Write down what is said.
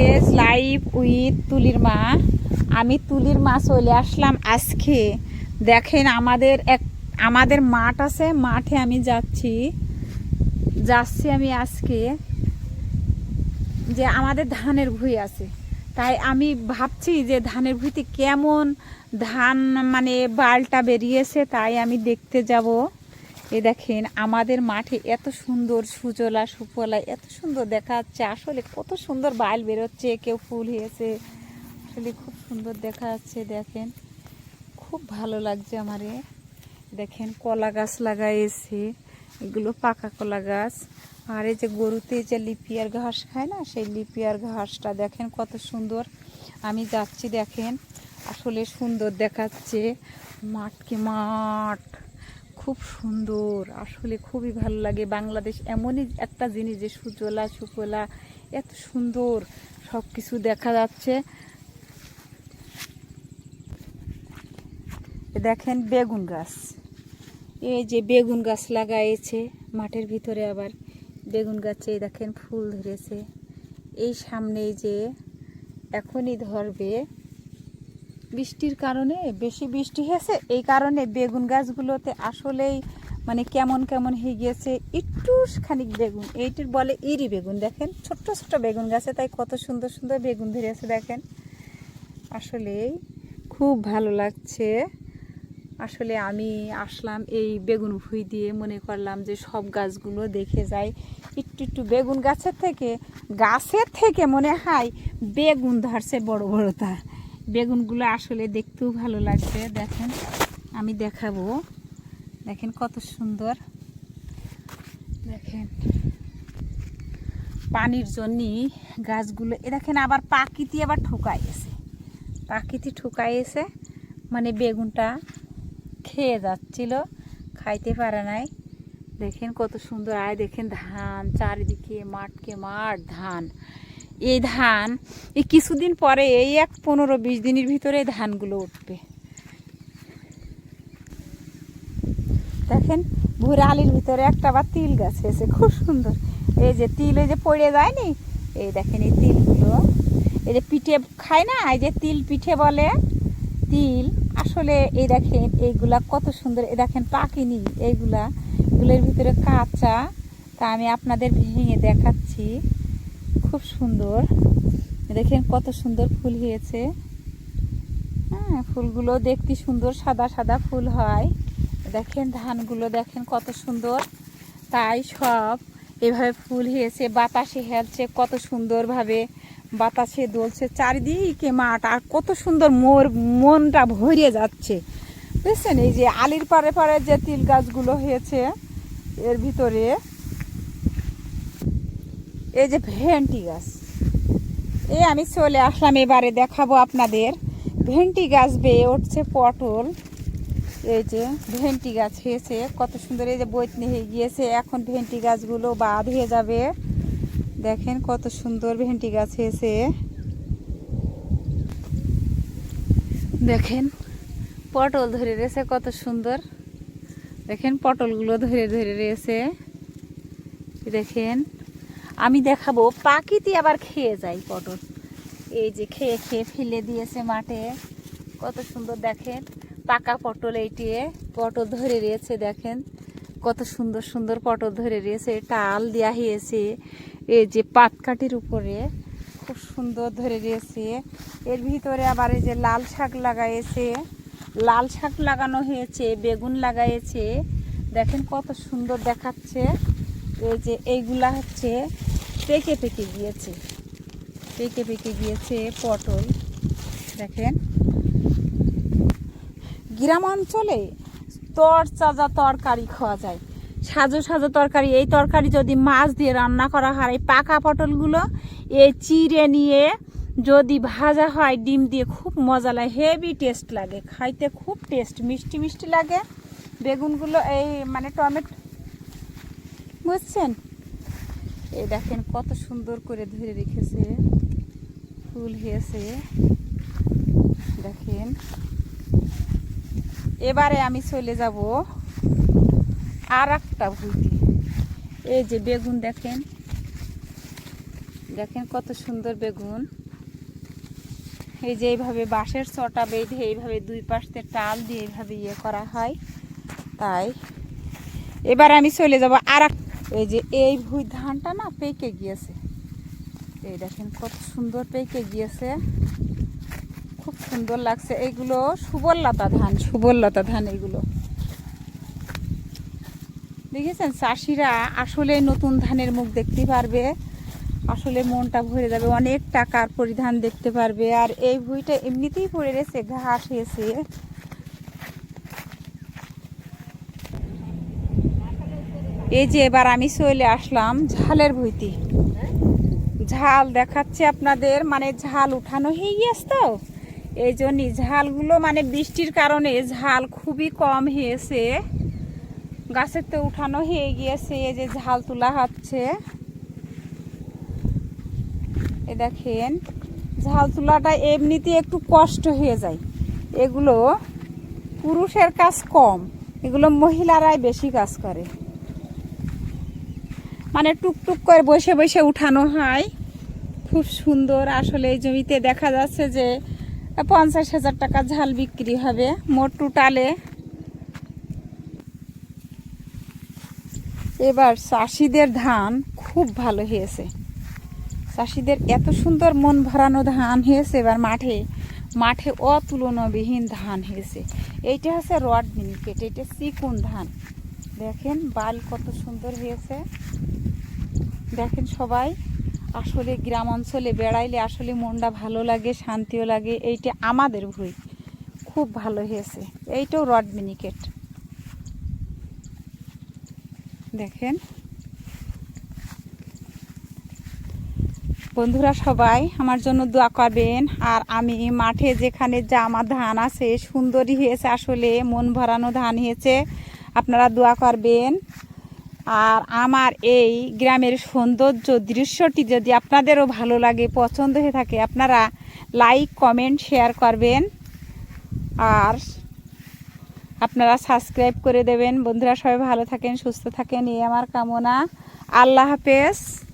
Village live with তুলির মা। আমি তুলির মা চলে আসলাম আজকে। দেখেন আমাদের এক, আমাদের মাঠ আছে, মাঠে আমি যাচ্ছি। যাচ্ছি আমি আজকে যে আমাদের ধানের ভুঁই আছে। তাই আমি ভাবছি যে ধানের ভুঁইতে কেমন ধান মানে বালটা বেরিয়েছে, তাই আমি দেখতে যাব। এ দেখেন, আমাদের মাঠে এত সুন্দর সুজলা, সুফলা, এত সুন্দর দেখা যাচ্ছে আসলে কত সুন্দর বাল বেরোচ্ছে, কেউ ফুল হয়েছে। আসলে খুব সুন্দর দেখা যাচ্ছে দেখেন। খুব ভালো লাগছে আমারে। দেখেন, কলা গাছ লাগাইছে। এগুলো পাকা কলা গাছ। আর এই যে গরুতে যে লিপিয়ার ঘাস খায় না, সেই লিপিয়ার ঘাসটা, দেখেন কত সুন্দর। আমি যাচ্ছি, দেখেন। আসলে সুন্দর দেখাচ্ছে। মাঠকে মাঠ। খুব সুন্দর। আসলে খুবই ভালো লাগে। বাংলাদেশ এমনই একটা জিনিস যে সুজলা, সুফলা, এত সুন্দর সব কিছু দেখা যাচ্ছে। দেখেন বেগুন গাছ। এই যে বেগুন গাছ লাগাইছে, মাঠের ভিতরে আবার বেগুন গাছে দেখেন ফুল ধরেছে। এই সামনেই যে এখনই ধরবে বৃষ্টির কারণে, বেশি বৃষ্টি হয়েছে, এই কারণে বেগুন গাছগুলোতে আসলেই মানে কেমন কেমন হয়ে গিয়েছে একটু খানিক বেগুন, এইটির বলে ইরি বেগুন দেখেন, ছোট্ট ছোট্ট বেগুন গাছে, তাই কত সুন্দর সুন্দর বেগুন ধরেছে দেখেন। আসলেই খুব ভালো লাগছে। আসলে আমি আসলাম এই বেগুন ভুই দিয়ে, মনে করলাম যে সব গাছগুলো দেখে যাই। একটু একটু বেগুন গাছের থেকে গাছের থেকে মনে হয় বেগুন ধরছে বড় বড়টা। বেগুনগুলো আসলে দেখতেও ভালো লাগছে, দেখেন। আমি দেখাবো। দেখেন কত সুন্দর। দেখেন। পানির জন্যই গাছগুলো, এ দেখেন আবার পাকিতি আবার ঠোকাই এসে পাকিতি এসে মানে বেগুনটা খেয়ে যাচ্ছিল, খাইতে পারে নাই। দেখেন কত সুন্দর, আয় দেখেন ধান, চারিদিকে মাঠকে মাঠ ধান। এই ধান, এই কিছুদিন পরে এই এক পনেরো বিশ দিনের ভিতরে ধানগুলো উঠবে। দেখেন ভুরে আলির ভিতরে একটা আবার তিল গাছ হয়েছে, খুব সুন্দর। এই যে তিল, এই যে পড়ে যায়নি এই দেখেন এই তিলগুলো। এই যে পিঠে খায় না, এই যে তিল পিঠে বলে, তিল। আসলে এই দেখেন, এইগুলা কত সুন্দর। এই দেখেন পাকিনি, এইগুলা। এগুলোর ভিতরে কাঁচা। তা আমি আপনাদের ভেঙে দেখাচ্ছি। খুব সুন্দর। দেখেন কত সুন্দর ফুল হয়েছে। হ্যাঁ ফুলগুলো দেখতে সুন্দর, সাদা সাদা ফুল হয়। দেখেন ধানগুলো, দেখেন কত সুন্দর। তাই সব এভাবে ফুল হয়েছে, বাতাসে হেলছে, কত সুন্দরভাবে বাতাসে দোলছে। চারিদিকে মাঠ, আর কত সুন্দর মোর, মনটা ভরিয়ে যাচ্ছে। বুঝছেন, এই যে আলির পারে পারে যে তিল গাছগুলো হয়েছে, এর ভিতরে এই যে ভেন্টি গাছ। এই আমি চলে আসলাম, এবারে দেখাবো আপনাদের। ভেন্টি গাছ বেয়ে উঠছে পটল। এই যে ভেন্টি গাছ হয়েছে, কত সুন্দর এই যে বৈতনি হয়ে গিয়েছে। এখন ভেন্টি গাছগুলো বাদ হয়ে যাবে। দেখেন কত সুন্দর ভেন্টি গাছ হয়েছে। দেখেন, পটল ধরে রয়েছে কত সুন্দর। দেখেন পটলগুলো ধরে ধরে রয়েছে। দেখেন আমি দেখাবো পাখিতে আবার খেয়ে যায় পটল। এই যে খেয়ে খেয়ে ফেলে দিয়েছে মাঠে। কত সুন্দর দেখেন, পাকা পটল এইটি। পটল ধরে রয়েছে দেখেন, কত সুন্দর সুন্দর পটল ধরে রয়েছে। টাল দেওয়া হয়েছে, এই যে পাতকাঠির উপরে। খুব সুন্দর ধরে রয়েছে। এর ভিতরে আবার এই যে লাল শাক লাগাইছে। লাল শাক লাগানো হয়েছে, বেগুন লাগাইছে। দেখেন কত সুন্দর দেখাচ্ছে। এই যে এইগুলা হচ্ছে পেকে পেকে গিয়েছে। পেকে পেকে গিয়েছে পটল। দেখেন। গ্রাম অঞ্চলে তর চাজা তরকারি খাওয়া যায়। সাজো সাজো তরকারি। এই তরকারি যদি মাছ দিয়ে রান্না করা হয়, এই পাকা পটলগুলো এই চিড়ে নিয়ে যদি ভাজা হয়, ডিম দিয়ে খুব মজা লাগে। হেভি টেস্ট লাগে। খাইতে খুব টেস্ট। মিষ্টি মিষ্টি লাগে। বেগুনগুলো এই মানে টমেটো বুঝছেন? এই দেখেন কত সুন্দর করে ধরে রেখেছে। ফুল হয়েছে। দেখেন। এবারে আমি চলে যাব আর একটা ভুইতে। এই যে বেগুন দেখেন। দেখেন কত সুন্দর বেগুন। এই যে এইভাবে বাঁশের চটা বেঁধে এইভাবে দুই পাশতে টাল দিয়ে এইভাবে ইয়ে করা হয়। তাই। এবার আমি চলে যাব আর এই যে এই ভুই ধানটা না পেকে গিয়েছে। এই দেখেন কত সুন্দর পেকে গিয়েছে। খুব সুন্দর লাগছে। এইগুলো সুবরলতা ধান সুবরলতা ধান এইগুলো দেখেছেন? চাষিরা আসলে নতুন ধানের মুখ দেখতে পারবে। আসলে মনটা ভরে যাবে, অনেক টাকার পরিধান দেখতে পারবে। আর এই ভুঁইটা এমনিতেই পড়ে রয়েছে ঘাস হয়েছে। এই যে এবার আমি চলে আসলাম ঝালের ভুইতি। ঝাল দেখাচ্ছে আপনাদের মানে ঝাল উঠানো হয়ে গিয়েছে তো। এই জন্যই ঝালগুলো মানে বৃষ্টির কারণে ঝাল খুবই কম হয়েছে। গাছের তো উঠানো হয়ে গিয়েছে, এই যে ঝাল তোলা হচ্ছে। এ দেখেন, ঝাল তোলাটা এমনিতে একটু কষ্ট হয়ে যায়। এগুলো পুরুষের কাজ কম, এগুলো মহিলারাই বেশি কাজ করে। মানে টুকটুক করে বসে বসে উঠানো হয়। খুব সুন্দর আসলে এই জমিতে দেখা যাচ্ছে যে পঞ্চাশ হাজার টাকা ঝাল বিক্রি হবে মোট টোটালে। এবার চাষিদের ধান খুব ভালো হয়েছে। চাষিদের এত সুন্দর মন ভরানো ধান হয়েছে, এবার মাঠে মাঠে অতুলনাবিহীন ধান হয়েছে। এইটা হচ্ছে রড মিনিকেট এটা চিকুন ধান। দেখেন, বাল কত সুন্দর হয়েছে। দেখেন সবাই, আসলে গ্রাম অঞ্চলে বেড়াইলে আসলে মনটা ভালো লাগে, শান্তিও লাগে, এইটা আমাদের ভুই। খুব ভালো হয়েছে। এইটাও রড মিনিকেট। দেখেন। বন্ধুরা সবাই, আমার জন্য দোয়া করবেন। আর আমি মাঠে যেখানে যা আমার ধান আছে সুন্দরী হয়েছে আসলে, মন ভরানো ধান হয়েছে। আপনারা দোয়া করবেন। আর আমার এই গ্রামের সৌন্দর্য দৃশ্যটি যদি আপনাদেরও ভালো লাগে, পছন্দ হয়ে থাকে, আপনারা লাইক কমেন্ট শেয়ার করবেন। আর আপনারা সাবস্ক্রাইব করে দেবেন। বন্ধুরা সবাই ভালো থাকেন, সুস্থ থাকেন, এই আমার কামনা। আল্লাহ হাফেজ।